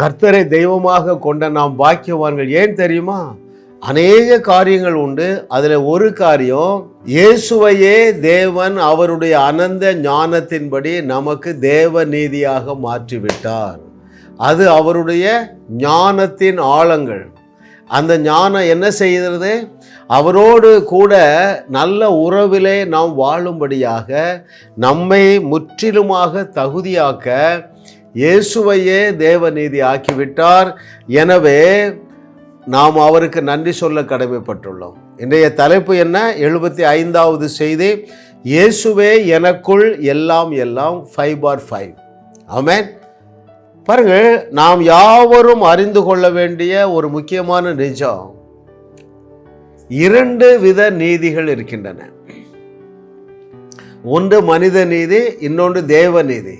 கர்த்தரை தெய்வமாக கொண்ட நாம் பாக்கியவான்கள் ஏன் தெரியுமா? அநேக காரியங்கள் உண்டு. அதில் ஒரு காரியம் இயேசுவையே தேவன் அவருடைய அனந்த ஞானத்தின்படி நமக்கு தேவ நீதியாக மாற்றிவிட்டார். அது அவருடைய ஞானத்தின் ஆழங்கள். அந்த ஞானம் என்ன செய்கிறது? அவரோடு கூட நல்ல உறவிலே நாம் வாழும்படியாக நம்மை முற்றிலுமாக தகுதியாக்க இயேசுவையே தேவநீதி ஆக்கிவிட்டார். எனவே நாம் அவருக்கு நன்றி சொல்ல கடமைப்பட்டுள்ளோம். இன்றைய தலைப்பு என்ன? எழுபத்தி ஐந்தாவது செய்தி. இயேசுவே எனக்குள் எல்லாம் எல்லாம் ஃபைவ் பார் ஃபைவ் ஆமேன் பாருங்கள் நாம் யாவரும் அறிந்து கொள்ள வேண்டிய ஒரு முக்கியமான நிஜம். இரண்டு வித நீதிகள் இருக்கின்றன. ஒன்று மனித நீதி இன்னொன்று தேவ நீதி.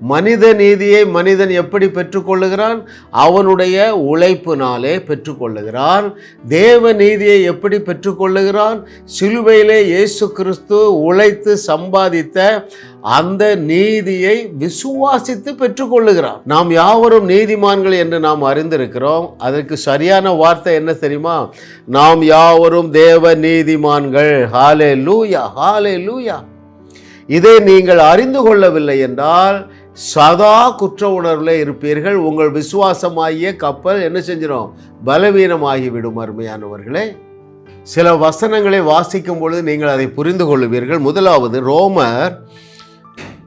மனித நீதியை மனிதன் எப்படி பெற்றுக்கொள்ளுகிறான்? அவனுடைய உழைப்பினாலே பெற்றுக்கொள்ளுகிறான். தேவ நீதியை எப்படி பெற்றுக்கொள்ளுகிறான்? சிலுவையிலே இயேசு கிறிஸ்து உழைத்து சம்பாதித்த அந்த நீதியை விசுவாசித்து பெற்றுக்கொள்ளுகிறான். நாம் யாவரும் நீதிமான்கள் என்று நாம் அறிந்திருக்கிறோம். அதற்கு சரியான வார்த்தை என்ன தெரியுமா? நாம் யாவரும் தேவ நீதிமான்கள். ஹாலே லூயா ஹாலே லூயா இதை நீங்கள் அறிந்து கொள்ளவில்லை என்றால் சதா குற்ற உணர்வில் இருப்பீர்கள். உங்கள் விசுவாசமாகிய கப்பல் என்ன செஞ்சிடும் பலவீனமாகிவிடும் அருமையானவர்களே. சில வசனங்களை வாசிக்கும் பொழுது நீங்கள் அதை புரிந்து கொள்ளுவீர்கள். முதலாவது ரோமர்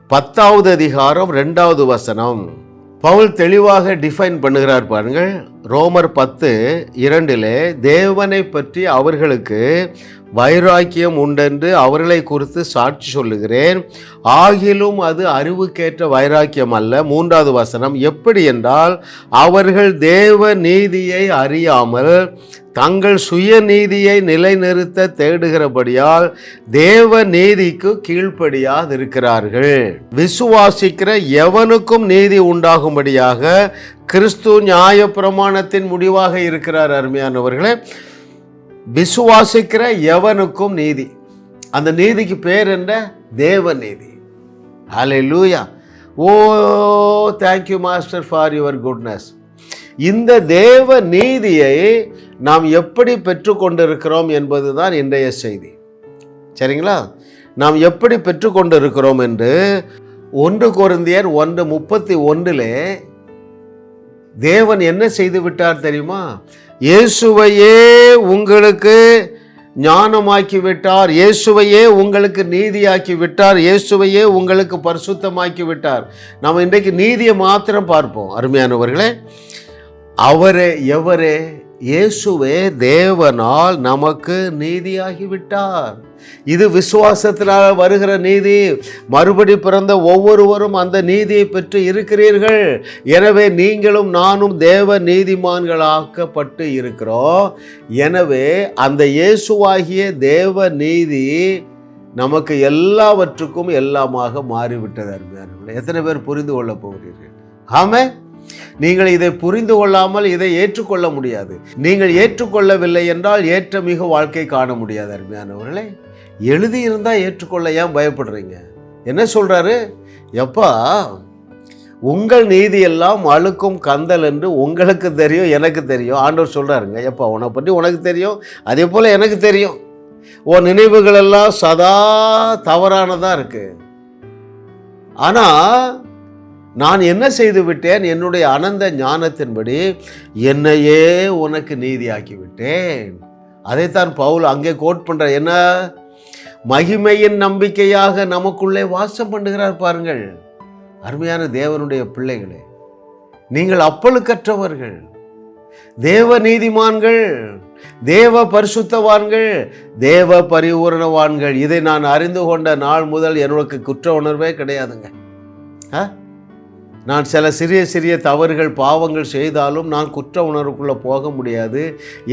பத்தாவது அதிகாரம் ரெண்டாவது வசனம். பவுல் தெளிவாக டிஃபைன் பண்ணுகிறார் பாருங்கள். ரோமர் பத்து இரண்டிலே தேவனை பற்றி அவர்களுக்கு வைராக்கியம் உண்டென்று அவர்களை குறித்து சாட்சி சொல்லுகிறேன். ஆகிலும் அது அறிவுக்கேற்ற வைராக்கியம் அல்ல. மூன்றாவது வசனம் எப்படி என்றால் அவர்கள் தேவ நீதியை அறியாமல் தங்கள் சுயநீதியை நிலைநிறுத்த தேடுகிறபடியால் தேவ நீதிக்கு கீழ்ப்படியாதிருக்கிறார்கள். விசுவாசிக்கிற எவனுக்கும் நீதி உண்டாகும்படியாக கிறிஸ்து நியாயப்பிரமான பிரமாணத்தின் முடிவாக இருக்கிறார் அருமையானவர்களே விசுவாசிக்கிற எவனுக்கும் நீதி. அந்த நீதிக்கு பேர் என்ன? தேவ நீதி. Hallelujah oh thank you master for your goodness இந்த தேவ நீதியை நாம் எப்படி பெற்றுக்கொண்டிருக்கிறோம் என்பதுதான் இன்றைய செய்தி. சரிங்களா? நாம் எப்படி பெற்றுக்கொண்டிருக்கிறோம் என்று ஒன்று குருந்தியர் ஒன்று முப்பத்தி ஒன்றிலே தேவன் என்ன செய்து விட்டார் தெரியுமா? இயேசுவையே உங்களுக்கு ஞானமாக்கி விட்டார். இயேசுவையே உங்களுக்கு நீதியாக்கி விட்டார். இயேசுவையே உங்களுக்கு பரிசுத்தமாக்கி விட்டார். நாம் இன்றைக்கு நீதியை மாத்திரம் பார்ப்போம். அருமையானவர்களே அவரே எவரே இயேசுவே தேவனால் நமக்கு நீதியாகிவிட்டார். இது விசுவாசத்தினால் வருகிற நீதி. மறுபடி பிறந்த ஒவ்வொருவரும் அந்த நீதியை பெற்று இருக்கிறீர்கள். எனவே நீங்களும் நானும் தேவ நீதிமான்களாக்கப்பட்டு இருக்கிறோம். எனவே அந்த இயேசுவாகிய தேவ நீதி நமக்கு எல்லாவற்றுக்கும் எல்லாமாக மாறிவிட்டது அருமையானவர்களே. எத்தனை பேர் புரிந்து கொள்ளப் போகிறீர்கள்? ஆமாம் நீங்கள் இதை புரிந்து கொள்ளாமல் இதை ஏற்றுக்கொள்ள முடியாது. நீங்கள் ஏற்றுக்கொள்ளவில்லை என்றால் ஏற்ற மிக வாழ்க்கை காண முடியாது அருமையானவர்களே. எழுதியிருந்தால் ஏற்றுக்கொள்ள ஏன் பயப்படுறீங்க? என்ன சொல்கிறாரு எப்பா உங்கள் நீதி எல்லாம் அழுக்கும் கந்தல் என்று உங்களுக்கு தெரியும் எனக்கு தெரியும். ஆண்டவர் சொல்கிறாருங்க எப்பா உன்னை பற்றி உனக்கு தெரியும் அதே போல் எனக்கு தெரியும். உன் நினைவுகள் எல்லாம் சதா தவறானதாக இருக்குது ஆனால் நான் என்ன செய்து விட்டேன்? என்னுடைய அனந்த ஞானத்தின்படி என்னையே உனக்கு நீதியாக்கி விட்டேன் அதைத்தான் பவுல் அங்கே கோட் பண்ற என்ன? மகிமையின் நம்பிக்கையாக நமக்குள்ளே வாசம் பண்ணுகிறார் பாருங்கள். அருமையான தேவனுடைய பிள்ளைகளே நீங்கள் அப்பழுக்கற்றவர்கள் தேவ நீதிமான்கள் தேவ பரிசுத்தவான்கள் தேவ பரிபூரணவான்கள். இதை நான் அறிந்து கொண்ட நாள் முதல் எனக்கு குற்ற உணர்வே கிடையாதுங்க. ஆ? நான் சில சிறிய சிறிய தவறுகள் பாவங்கள் செய்தாலும் நான் குற்ற உணர்வுக்குள்ளே போக முடியாது.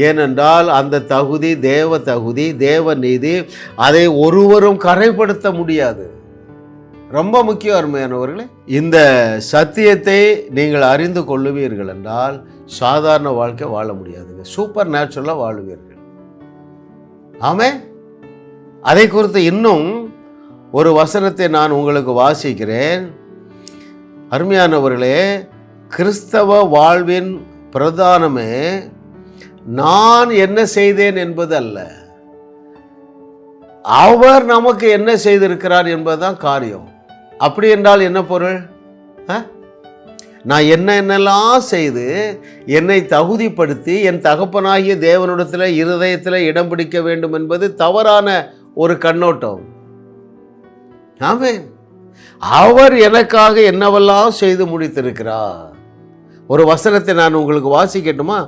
ஏனென்றால் அந்த தகுதி தேவ தகுதி தேவ நீதி அதை ஒருவரும் கரைப்படுத்த முடியாது. ரொம்ப முக்கியம் அருமையானவர்களே இந்த சத்தியத்தை நீங்கள் அறிந்து கொள்ளுவீர்கள் என்றால் சாதாரண வாழ்க்கை வாழ முடியாதுங்க. சூப்பர் நேச்சுரலாக வாழுவீர்கள். ஆமே அதை குறித்து இன்னும் ஒரு வசனத்தை நான் உங்களுக்கு வாசிக்கிறேன். அருமையானவர்களே கிறிஸ்தவ வாழ்வின் பிரதானமே நான் என்ன செய்தேன் என்பது அல்ல அவர் நமக்கு என்ன செய்திருக்கிறார் என்பதுதான் காரியம். அப்படி என்றால் என்ன பொருள்? ஆ? நான் என்ன என்னெல்லாம் செய்து என்னை தகுதிப்படுத்தி என் தகப்பனாகிய தேவனிடத்தில் இருதயத்தில் இடம் பிடிக்க வேண்டும் என்பது தவறான ஒரு கண்ணோட்டம். ஆமென். அவர் எனக்காக என்னவெல்லாம் செய்து முடித்திருக்கிறார்? ஒரு வசனத்தை நான் உங்களுக்கு வாசிக்கட்டுமா?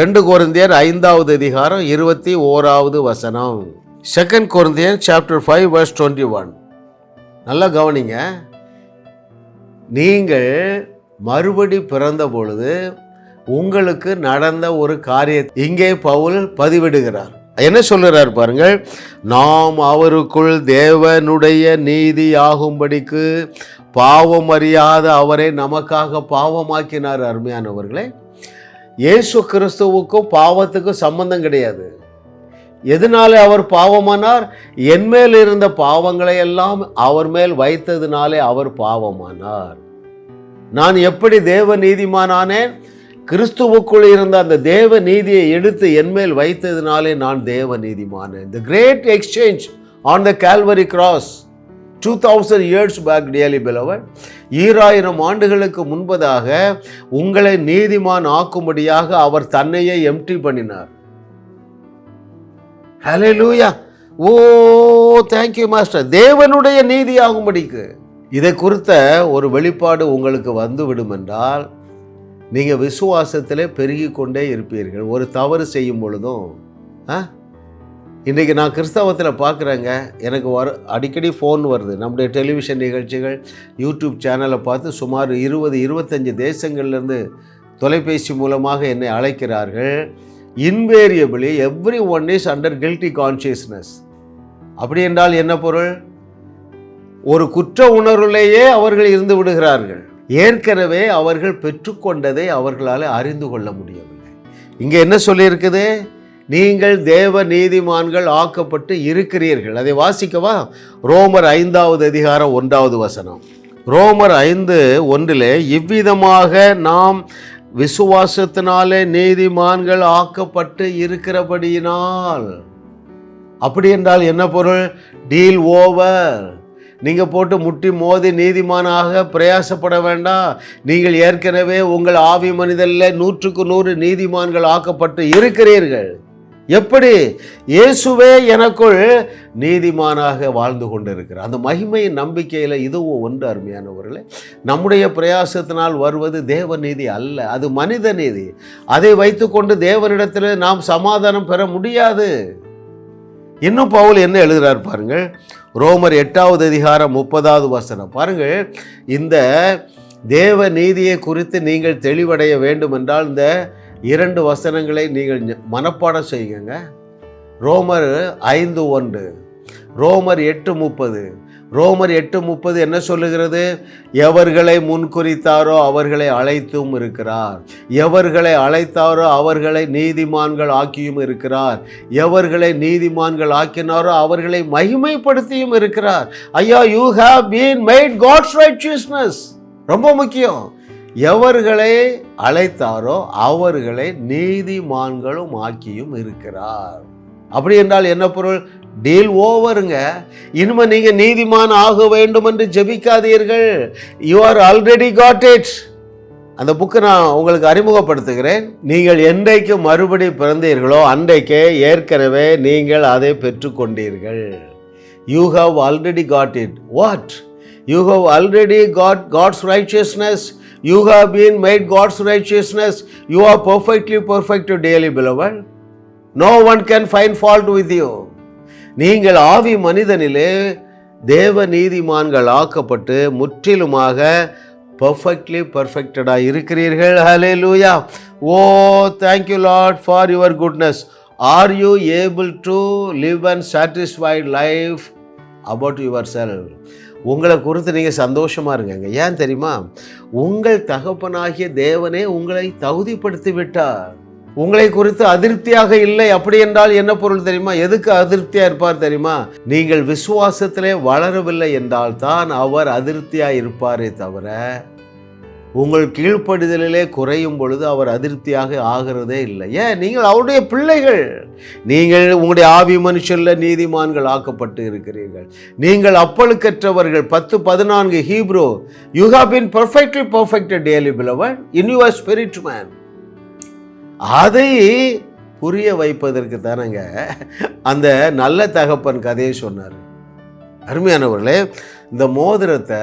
ரெண்டு கொரிந்தியர் ஐந்தாவது அதிகாரம் இருபத்தி ஓராவது வசனம். Second Corinthians chapter five verse twenty one நல்லா கவனிங்க. நீங்கள் மறுபடி பிறந்த பொழுது உங்களுக்கு நடந்த ஒரு காரியத்தை இங்கே பவுல் பதிவிடுகிறார். என்ன சொல்லுறார் பாருங்கள் நாம் அவருக்குள் தேவனுடைய நீதி ஆகும்படிக்கு பாவம் அறியாத அவரை நமக்காக பாவமாக்கினார். அருமையானவர்களே இயேசு கிறிஸ்துவுக்கும் பாவத்துக்கும் சம்பந்தம் கிடையாது. எதனாலே அவர் பாவமானார்? என் மேல் இருந்த பாவங்களை எல்லாம் அவர் மேல் வைத்ததினாலே அவர் பாவமானார். நான் எப்படி தேவ நீதிமானானேன்? கிறிஸ்துவுக்குள் இருந்த அந்த தேவ நீதியை எடுத்து என்மேல் வைத்ததினாலே நான் தேவ நீதிமான the great exchange on the Calvary cross two thousand years back dearly beloved ஈராயிரம் ஆண்டுகளுக்கு முன்பதாக உங்களை நீதிமான் ஆக்கும்படியாக அவர் தன்னையே எம்டி பண்ணினார். ஹலே லூயா ஓ தேங்க்யூ மாஸ்டர் தேவனுடைய நீதி ஆகும்படிக்கு இதை குறித்த ஒரு வெளிப்பாடு உங்களுக்கு வந்துவிடும் என்றால் நீங்கள் விசுவாசத்தில் பெருகி கொண்டே இருப்பீர்கள். ஒரு தவறு செய்யும் பொழுதும் ஆ? இன்றைக்கி நான் கிறிஸ்தவத்தில் பார்க்குறேங்க. எனக்கு வர அடிக்கடி ஃபோன் வருது. நம்முடைய டெலிவிஷன் நிகழ்ச்சிகள் யூடியூப் சேனலை பார்த்து சுமார் இருபது இருபத்தஞ்சி தேசங்கள்லேருந்து தொலைபேசி மூலமாக என்னை அழைக்கிறார்கள். Invariably every one is under guilty consciousness அப்படி என்றால் என்ன பொருள்? ஒரு குற்ற உணர்வுலேயே அவர்கள் இருந்து விடுகிறார்கள். ஏற்கனவே அவர்கள் பெற்றுக்கொண்டதை அவர்களால் அறிந்து கொள்ள முடியவில்லை. இங்கே என்ன சொல்லியிருக்குது? நீங்கள் தேவ நீதிமான்கள் ஆக்கப்பட்டு இருக்கிறீர்கள். அதை வாசிக்கவா? ரோமர் ஐந்தாவது அதிகாரம் ஒன்றாவது வசனம். ரோமர் ஐந்து ஒன்றிலே இவ்விதமாக நாம் விசுவாசத்தினாலே நீதிமான்கள் ஆக்கப்பட்டு இருக்கிறபடியினால். அப்படி என்றால் என்ன பொருள்? டீல் ஓவர் நீங்கள் போட்டு முட்டி மோதி நீதிமானாக பிரயாசப்பட வேண்டாம் நீங்கள் ஏற்கனவே உங்கள் ஆவி மனிதனில் நூற்றுக்கு நூறு நீதிமான்கள் ஆக்கப்பட்டு இருக்கிறீர்கள். எப்படி? இயேசுவே எனக்குள் நீதிமானாக வாழ்ந்து கொண்டிருக்கிறார். அந்த மகிமையின் நம்பிக்கையில் இதுவும் ஒன்று அருமையானவர்களே. நம்முடைய பிரயாசத்தினால் வருவது தேவ நீதி அல்ல அது மனித நீதி. அதை வைத்துக்கொண்டு தேவனிடத்தில் நாம் சமாதானம் பெற முடியாது. இன்னும் பவுல் என்ன எழுதுகிறார் பாருங்கள்? ரோமர் எட்டாவது அதிகாரம் முப்பதாவது வசனம். பாருங்கள் இந்த தேவ நீதியை குறித்து நீங்கள் தெளிவடைய வேண்டும் என்றால் இந்த இரண்டு வசனங்களை நீங்கள் மனப்பாடம் செய்யுங்க. ரோமர் ஐந்து ஒன்று ரோமர் எட்டு முப்பது ரோமர் எட்டு முப்பது என்ன சொல்லுகிறது? எவர்களை முன்குறித்தாரோ அவர்களை அழைத்தும் இருக்கிறார். எவர்களை அழைத்தாரோ அவர்களை நீதிமான்கள் ஆக்கியும் இருக்கிறார். எவர்களை நீதிமான்கள் ஆக்கினாரோ அவர்களை மகிமைப்படுத்தியும் இருக்கிறார். ஐயா you have been made God's righteousness ரொம்ப முக்கியம். எவர்களை அழைத்தாரோ அவர்களை நீதிமான்களும் ஆக்கியும் இருக்கிறார். அப்படி என்றால் என்ன பொருள்? டீல் ஓவருங்க இனிமே நீங்க நீதிமான் ஆக வேண்டும் என்று ஜெபிக்காதீர்கள். You are already got it அந்த புக்கை நான் உங்களுக்கு அறிமுகப்படுத்துகிறேன். நீங்கள் என்றைக்கு மறுபடி பிறந்தீர்களோ அன்றைக்கே ஏற்கனவே நீங்கள் அதை பெற்றுக்கொண்டீர்கள் you have already got it what you have already got God's righteousness you have been made God's righteousness you are perfectly perfect dearly beloved no one can find fault with you நீங்கள் ஆவி மனிதனிலே தேவ நீதிமான்கள் ஆக்கப்பட்டு முற்றிலுமாக perfectly பர்ஃபெக்டடாக இருக்கிறீர்கள். Hallelujah oh thank you Lord for your goodness are you able to live and satisfied life about your self உங்களை குறித்து நீங்கள் சந்தோஷமாக இருங்கங்க. ஏன் தெரியுமா? உங்கள் தகப்பனாகிய தேவனே உங்களை தகுதிப்படுத்தி விட்டார் உங்களை குறித்து அதிருப்தியாக இல்லை அப்படி என்றால் என்ன பொருள் தெரியுமா? எதுக்கு அதிருப்தியா இருப்பார் தெரியுமா? நீங்கள் விசுவாசத்திலே வளரவில்லை என்றால் தான் அவர் அதிருப்தியா இருப்பாரே தவிர உங்கள் கீழ்ப்படுதலிலே குறையும் பொழுது அவர் அதிருப்தியாக ஆகிறதே இல்லை. ஏன்? நீங்கள் அவருடைய பிள்ளைகள். நீங்கள் உங்களுடைய ஆவி மனுஷல்ல நீதிமான்கள் ஆக்கப்பட்டு இருக்கிறீர்கள். நீங்கள் அப்பழுக்கற்றவர்கள். பத்து பதினான்கு Hebrew. You have been perfectly perfect dearly beloved in your spirit man அதை புரிய வைப்பதற்கு தானங்க அந்த நல்ல தகப்பன் கதையை சொன்னார். அருமையானவர்களே இந்த மோதிரத்தை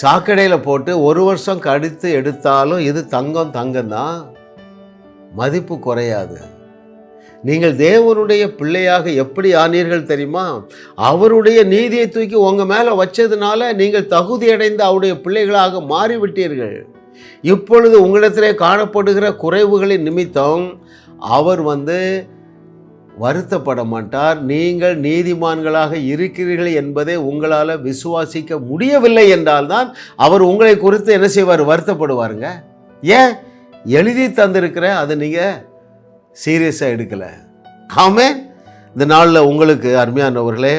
சாக்கடையில் போட்டு ஒரு வருஷம் கடித்து எடுத்தாலும் இது தங்கம் தங்கம் தான் மதிப்பு குறையாது. நீங்கள் தேவனுடைய பிள்ளையாக எப்படி ஆனீர்கள் தெரியுமா? அவருடைய நீதியை தூக்கி உங்கள் மேலே வச்சதுனால நீங்கள் தகுதி அடைந்து அவருடைய பிள்ளைகளாக மாறிவிட்டீர்கள். இப்பொழுது உங்களிடத்திலே காணப்படுகிற குறைவுகளின் நிமித்தம் அவர் வந்து வருத்தப்பட மாட்டார். நீங்கள் நீதிமான்களாக இருக்கிறீர்கள் என்பதை உங்களால் விசுவாசிக்க முடியவில்லை என்றால்தான் அவர் உங்களை குறித்து என்ன செய்வார்? வருத்தப்படுவாருங்க. ஏன்? எழுதி தந்திருக்கிற அதை நீங்கள் சீரியஸாக எடுக்கலை. ஆமே இந்த நாளில் உங்களுக்கு அருமையானவர்களே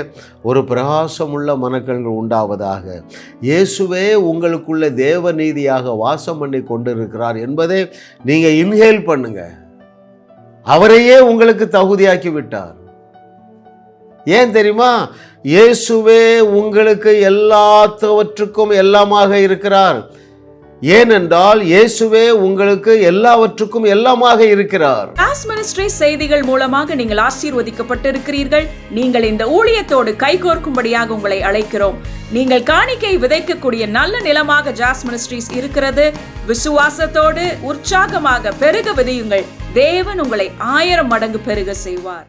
ஒரு பிரகாசமுள்ள மனக்கண்கள் உண்டாவதாக. இயேசுவே உங்களுக்குள்ள தேவ நீதியாக வாசம் பண்ணி கொண்டிருக்கிறார் என்பதை நீங்கள் இன்ஹேல் பண்ணுங்கள் அவரையே உங்களுக்கு தகுதியாக்கி விட்டார் ஏன் தெரியுமா? இயேசுவே உங்களுக்கு எல்லாத்தவற்றுக்கும் எல்லாமாக இருக்கிறார். ஏனென்றால் இயேசுவே உங்களுக்கு எல்லாவற்றுக்கும் எல்லாமாக இருக்கிறார். காஸ் மினிஸ்ட்ரி செய்திகள் மூலமாக நீங்கள் ஆசீர்வதிக்கப்பட்டிருக்கிறீர்கள். நீங்கள் இந்த ஊழியத்தோடு கைகோர்க்கும்படியாக உங்களை அழைக்கிறோம். நீங்கள் காணிக்கை விதைக்கக்கூடிய நல்ல நிலமாக ஜாஸ் மினிஸ்ட்ரீஸ் இருக்கிறது. விசுவாசத்தோடு உற்சாகமாக பெருக விதையுங்கள். தேவன் உங்களை ஆயிரம் மடங்கு பெருக செய்வார்.